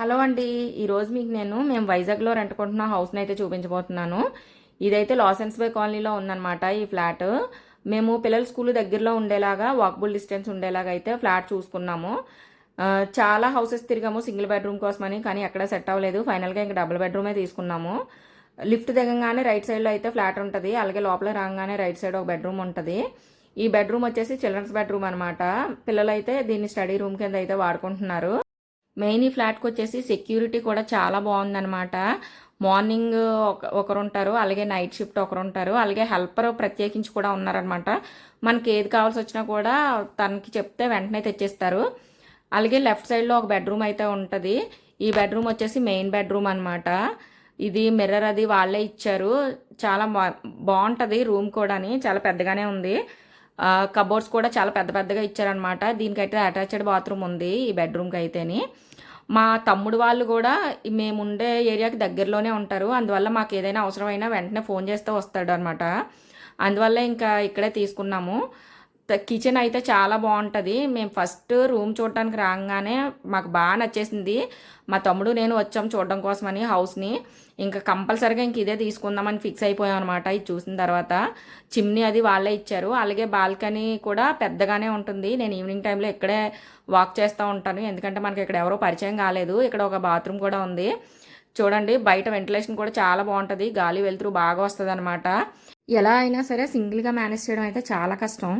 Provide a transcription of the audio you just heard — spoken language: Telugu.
హలో అండి. ఈరోజు మీకు నేను మేము వైజాగ్లో రెంటుకుంటున్న హౌస్ని అయితే చూపించబోతున్నాను. ఇదైతే లాసెన్స్ బై కాలనీలో ఉందన్నమాట ఈ ఫ్లాట్. మేము పిల్లల స్కూల్ దగ్గరలో ఉండేలాగా వాకబుల్ డిస్టెన్స్ ఉండేలాగా అయితే ఫ్లాట్ చూసుకున్నాము. చాలా హౌసెస్ తిరిగాము సింగిల్ బెడ్రూమ్ కోసమని కానీ ఎక్కడ సెట్ అవ్వలేదు. ఫైనల్గా ఇంకా డబుల్ బెడ్రూమే తీసుకున్నాము. లిఫ్ట్ దిగంగానే రైట్ సైడ్లో అయితే ఫ్లాట్ ఉంటుంది. అలాగే లోపల రాగానే రైట్ సైడ్ ఒక బెడ్రూమ్ ఉంటుంది. ఈ బెడ్రూమ్ వచ్చేసి చిల్డ్రన్స్ బెడ్రూమ్ అనమాట పిల్లలైతే దీన్ని స్టడీ రూమ్ కింద అయితే వాడుకుంటున్నారు. మెయిన్ ఈ ఫ్లాట్కి వచ్చేసి సెక్యూరిటీ కూడా చాలా బాగుందనమాట మార్నింగ్ ఒక ఒకరు ఉంటారు అలాగే నైట్ షిఫ్ట్ ఒకరు ఉంటారు అలాగే హెల్పర్ ప్రత్యేకించి కూడా ఉన్నారనమాట మనకి ఏది కావాల్సి వచ్చినా కూడా తనకి చెప్తే వెంటనే తెచ్చేస్తారు. అలాగే లెఫ్ట్ సైడ్లో ఒక బెడ్రూమ్ అయితే ఉంటుంది. ఈ బెడ్రూమ్ వచ్చేసి మెయిన్ బెడ్రూమ్ అనమాట ఇది మిర్రర్ అది వాళ్ళే ఇచ్చారు. చాలా బా- బాగుంటుంది రూమ్ కూడాని చాలా పెద్దగానే ఉంది. కబోర్డ్స్ కూడా చాలా పెద్ద పెద్దగా ఇచ్చారనమాట దీనికైతే అటాచ్డ్ బాత్రూమ్ ఉంది ఈ బెడ్రూమ్కి అయితేని మా తమ్ముడు వాళ్ళు కూడా మేము ఉండే ఏరియాకి దగ్గరలోనే ఉంటారు. అందువల్ల మాకు ఏదైనా అవసరమైనా వెంటనే ఫోన్ చేస్తే వస్తాడు అనమాట అందువల్ల ఇంకా ఇక్కడే తీసుకున్నాము. కిచెన్ అయితే చాలా బాగుంటుంది. మేము ఫస్ట్ రూమ్ చూడటానికి రాగానే మాకు బాగా నచ్చేసింది. మా తమ్ముడు నేను వచ్చాం చూడడం కోసమని హౌస్ని ఇంకా కంపల్సరీగా ఇంక ఇదే తీసుకుందామని ఫిక్స్ అయిపోయాం అనమాట ఇది చూసిన తర్వాత చిమ్నీ అది వాళ్ళే ఇచ్చారు. అలాగే బాల్కనీ కూడా పెద్దగానే ఉంటుంది. నేను ఈవినింగ్ టైంలో ఇక్కడే వాక్ చేస్తూ ఉంటాను. ఎందుకంటే మనకి ఇక్కడ ఎవరో పరిచయం కాలేదు. ఇక్కడ ఒక బాత్రూమ్ కూడా ఉంది. చూడండి బయట వెంటిలేషన్ కూడా చాలా బాగుంటుంది. గాలి వెలుతురు బాగా వస్తుంది అనమాట ఎలా అయినా సరే సింగిల్గా మేనేజ్ చేయడం అయితే చాలా కష్టం.